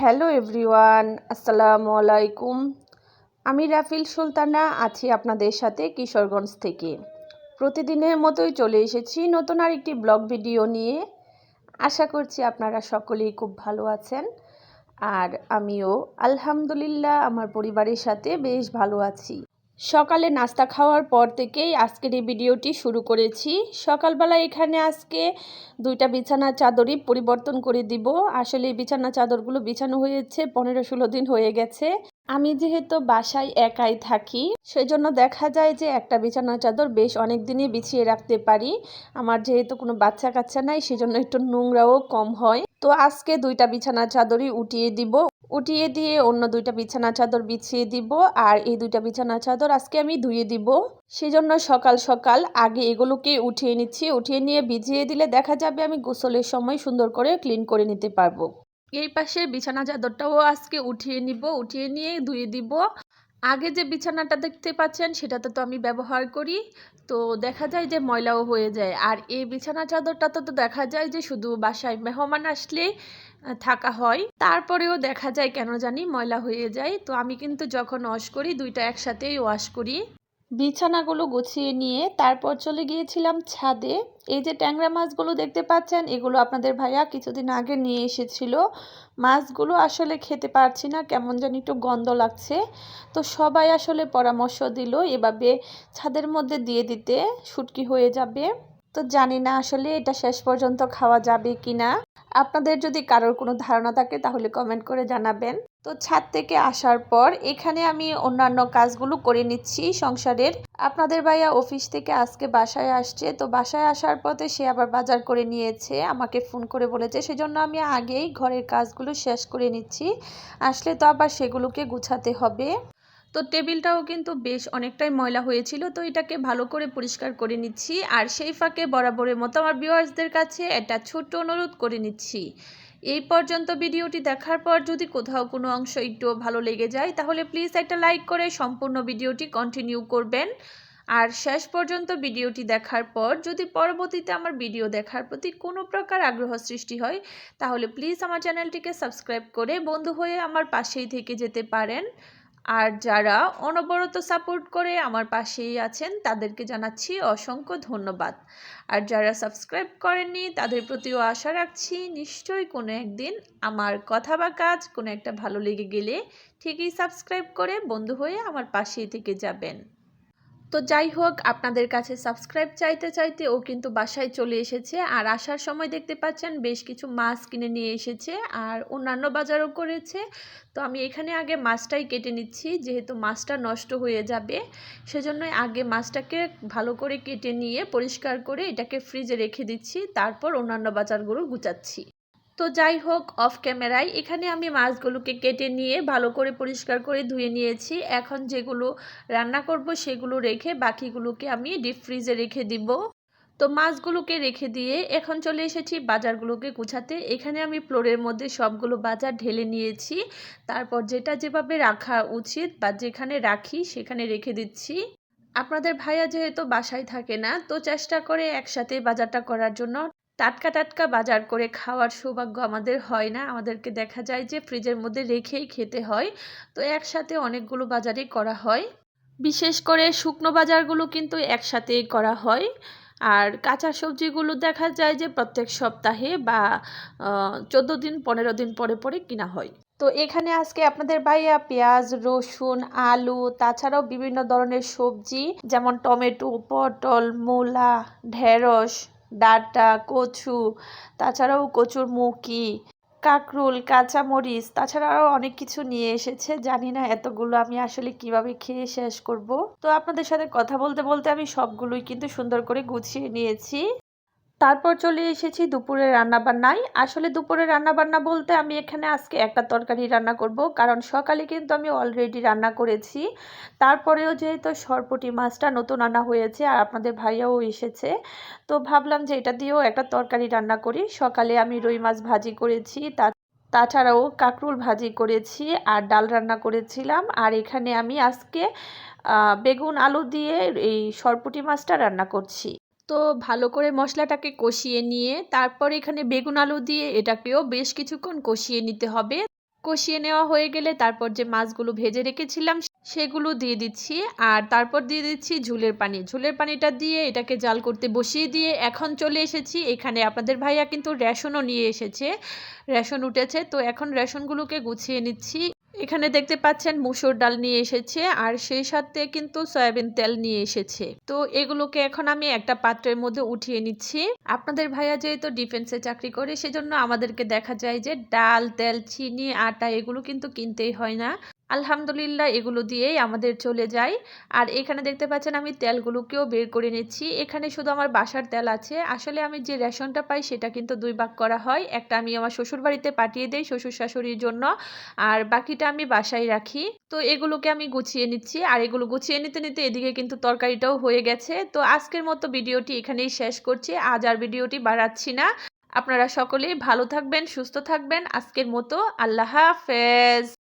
Hello everyone, আসসালামু আলাইকুম। আমি রাফিল সুলতানা, আছি আপনাদের সাথে কিশোরগঞ্জ থেকে। প্রতিদিনের মতোই চলে এসেছি নতুন আর একটি ব্লগ ভিডিও নিয়ে। আশা করছি আপনারা সকলেই খুব ভালো আছেন। আর আমিও আলহামদুলিল্লাহ, আমার পরিবারের সাথে বেশ ভালো আছি। সকালে নাস্তা খাওয়ার পর থেকেই আজকের এই ভিডিওটি শুরু করেছি। সকালবেলা এখানে আজকে দুইটা বিছানা চাদরই পরিবর্তন করে দিব। আসলে এই বিছানা চাদরগুলো বিছানো হয়েছে, পনেরো ষোলো দিন হয়ে গেছে। আমি যেহেতু বাসায় একাই থাকি, সেজন্য দেখা যায় যে একটা বিছানা চাদর বেশ অনেক দিনই বিছিয়ে রাখতে পারি। আমার যেহেতু কোনো বাচ্চা কাচ্চা নাই, সেজন্য একটু নোংরাও কম হয়। তো আজকে দুইটা বিছানা চাদরই উঠিয়ে দিব। উঠিয়ে দিয়ে অন্য দুইটা বিছানা চাদর বিছিয়ে দিব আর এই দুইটা বিছানা চাদর আজকে আমি ধুয়ে দিব। সেজন্য সকাল সকাল আগে এগুলোকে উঠিয়ে নিচ্ছি। উঠিয়ে নিয়ে ভিজিয়ে দিলে দেখা যাবে আমি গোসলের সময় সুন্দর করে ক্লিন করে নিতে পারব। এই পাশে বিছানা চাদরটাও আজকে উঠিয়ে নিব। উঠিয়ে নিয়ে ধুয়ে দিব। আগে যে বিছানাটা দেখতে পাচ্ছেন সেটাতে তো আমি ব্যবহার করি। তো দেখা যায় যে ময়লাও হয়ে যায়। আর এই বিছানা চাদরটাতে তো দেখা যায় যে শুধু বাসায় মেহমান আসলে থাকা হয়। তারপরেও দেখা যায় কেন জানি ময়লা হয়ে যায়। তো আমি কিন্তু যখন ওয়াশ করি, দুইটা একসাথেই ওয়াশ করি। বিছানাগুলো গুছিয়ে নিয়ে তারপর চলে গিয়েছিলাম ছাদে। এই যে ট্যাংরা মাছগুলো দেখতে পাচ্ছেন, এগুলো আপনাদের ভাইয়া কিছুদিন আগে নিয়ে এসেছিল। মাছগুলো আসলে খেতে পারছি না, কেমন যেন একটু গন্ধ লাগছে। তো সবাই আসলে পরামর্শ দিল, এভাবে ছাদের মধ্যে দিয়ে দিতে শুটকি হয়ে যাবে। তো জানি না আসলে এটা শেষ পর্যন্ত খাওয়া যাবে কি না আপনাদের যদি কারোর কোনো ধারণা থাকে তাহলে কমেন্ট করে জানাবেন। তো ছাদ থেকে আসার পর এখানে আমি অন্যান্য কাজগুলো করে নিচ্ছি সংসারের। আপনাদের ভাইয়া অফিস থেকে আজকে বাসায় আসছে, তো বাসায় আসার পথে সে আবার বাজার করে নিয়েছে, আমাকে ফোন করে বলেছে। সেজন্য আমি আগেই ঘরের কাজগুলো শেষ করে নিচ্ছি। আসলে তো আবার সেগুলোকে গুছাতে হবে। তো টেবিলটাও কিন্তু বেশ অনেকটাই ময়লা হয়েছিল, তো এটাকে ভালো করে পরিষ্কার করে নিচ্ছি। আর সেই ফাঁকে বরাবরের মতো আমার ভিউয়ার্সদের কাছে একটা ছোট্ট অনুরোধ করে নিচ্ছি। এই পর্যন্ত ভিডিওটি দেখার পর যদি কোথাও কোনো অংশ একটু ভালো লেগে যায়, তাহলে প্লিজ একটা লাইক করে সম্পূর্ণ ভিডিওটি কন্টিনিউ করবেন। আর শেষ পর্যন্ত ভিডিওটি দেখার পর যদি পরবর্তীতে আমার ভিডিও দেখার প্রতি কোনো প্রকার আগ্রহ সৃষ্টি হয়, তাহলে প্লিজ আমার চ্যানেলটিকে সাবস্ক্রাইব করে বন্ধু হয়ে আমার পাশেই থেকে যেতে পারেন। আর যারা অনবরত সাপোর্ট করে আমার পাশেই আছেন, তাদেরকে জানাচ্ছি অসংখ্য ধন্যবাদ। আর যারা সাবস্ক্রাইব করেননি, তাদের প্রতিও আশা রাখছি নিশ্চয়ই কোনো একদিন আমার কথা বা কাজ কোনো একটা ভালো লেগে গেলে ঠিকই সাবস্ক্রাইব করে বন্ধু হয়ে আমার পাশেই থেকে যাবেন। তো যাই হোক, আপনাদের কাছে সাবস্ক্রাইব চাইতে চাইতে ও কিন্তু বাসায় চলে এসেছে। আর আসার সময় দেখতে পাচ্ছেন বেশ কিছু মাছ কিনে নিয়ে এসেছে আর অন্যান্য বাজারও করেছে। তো আমি এখানে আগে মাছটাই কেটে নিচ্ছি, যেহেতু মাছটা নষ্ট হয়ে যাবে। সেজন্যই আগে মাছটাকে ভালো করে কেটে নিয়ে পরিষ্কার করে এটাকে ফ্রিজে রেখে দিচ্ছি। তারপর অন্যান্য বাজারগুলো গুচাচ্ছি তো যাই হোক অফ ক্যামেরায় এখানে আমি মাছগুলোকে কেটে নিয়ে ভালো করে পরিষ্কার করে ধুয়ে নিয়েছি। এখন যেগুলো রান্না করব সেগুলো রেখে বাকিগুলোকে আমি ডিপ ফ্রিজে রেখে দিব। তো মাছগুলোকে রেখে দিয়ে এখন চলে এসেছি বাজারগুলোকে গুছাতে। এখানে আমি ফ্লোরের মধ্যে সবগুলো বাজার ঢেলে নিয়েছি। তারপর যেটা যেভাবে রাখা উচিত বা যেখানে রাখি সেখানে রেখে দিচ্ছি। আপনাদের ভাইয়া যেহেতু বাসায় থাকে না, তো চেষ্টা করে একসাথে বাজারটা করার জন্য টাটকা টাটকা বাজার করে খাওয়ার সৌভাগ্য আমাদের হয় না। আমাদেরকে দেখা যায় যে ফ্রিজের মধ্যে রেখেই খেতে হয়। তো একসাথে অনেকগুলো বাজারই করা হয়। বিশেষ করে শুকনো বাজারগুলো কিন্তু একসাথেই করা হয়। আর কাঁচা সবজিগুলো দেখা যায় যে প্রত্যেক সপ্তাহে বা চোদ্দ দিন, পনেরো দিন পরে পরে কিনা হয়। তো এখানে আজকে আপনাদের ভাইয়া পেঁয়াজ, রসুন, আলু, তাছাড়াও বিভিন্ন ধরনের সবজি, যেমন টমেটো, পটল, মূলা, ঢেঁড়স ডাঁটা, কচু, তাছাড়াও কচুর মুকি কাকরুল, কাঁচামরিচ, তাছাড়া আরও অনেক কিছু নিয়ে এসেছে। জানি না এতগুলো আমি আসলে কীভাবে খেয়ে শেষ করব। তো আপনাদের সাথে কথা বলতে বলতে আমি সবগুলোই কিন্তু সুন্দর করে গুছিয়ে নিয়েছি। তারপর চলে এসেছি দুপুরে রান্নাবান্নায়। আসলে দুপুরে রান্নাবান্না বলতে আমি এখানে আজকে একটা তরকারি রান্না করব, কারণ সকালে কিন্তু আমি অলরেডি রান্না করেছি। তারপরেও যেহেতু সরপটি মাছটা নতুন আনা হয়েছে আর আপনাদের ভাইয়াও এসেছে, তো ভাবলাম যে এটা দিয়েও একটা তরকারি রান্না করি। সকালে আমি রুই মাছ ভাজি করেছি, তা তাছাড়াও কাঁকরুল ভাজি করেছি আর ডাল রান্না করেছিলাম। আর এখানে আমি আজকে বেগুন আলু দিয়ে এই সরপুটি মাছটা রান্না করছি। তো ভালো করে মশলাটাকে কষিয়ে নিয়ে তারপর এখানে বেগুন আলু দিয়ে এটাকেও বেশ কিছুক্ষণ কষিয়ে নিতে হবে। কষিয়ে নেওয়া হয়ে গেলে তারপর যে মাছগুলো ভেজে রেখেছিলাম সেগুলো দিয়ে দিচ্ছি আর তারপর দিয়ে দিচ্ছি ঝুলের পানি। ঝুলের পানিটা দিয়ে এটাকে জাল করতে বসিয়ে দিয়ে এখন চলে এসেছি। এখানে আপনাদের ভাইয়া কিন্তু রেশনও নিয়ে এসেছে। রেশন উঠেছে তো এখন রেশনগুলোকে গুছিয়ে নিচ্ছি। এখানে দেখতে পাচ্ছেন মুসুর ডাল নিয়ে এসেছে, আর সেই সাথে কিন্তু সয়াবিন তেল নিয়ে এসেছে। তো এগুলোকে এখন আমি একটা পাত্রের মধ্যে উঠিয়ে নিচ্ছি। আপনাদের ভাইয়া যেহেতু ডিফেন্সে চাকরি করে, সেজন্য আমাদেরকে দেখা যায় যে ডাল, তেল, চিনি, আটা এগুলো কিন্তু কিনতেই হয় না। আলহামদুলিল্লাহ, এগুলো দিয়েই আমাদের চলে যায়। আর এখানে দেখতে পাচ্ছেন আমি তেলগুলোকেও বের করে নিচ্ছি। এখানে শুধু আমার বাসার তেল আছে। আসলে আমি যে রেশনটা পাই সেটা কিন্তু দুই ভাগ করা হয়। একটা আমি আমার শ্বশুর বাড়িতে পাঠিয়ে দেই শ্বশুর শাশুড়ির জন্য, আর বাকিটা আমি বাসায় রাখি। তো এগুলোকে আমি গুছিয়ে নিচ্ছি। আর এগুলো গুছিয়ে নিতে নিতে এদিকে কিন্তু তরকারিটাও হয়ে গেছে। তো আজকের মতো ভিডিওটি এখানেই শেষ করছি। আজ আর ভিডিওটি বাড়াচ্ছি না। আপনারা সকলেই ভালো থাকবেন, সুস্থ থাকবেন। আজকের মতো আল্লাহ হাফেজ।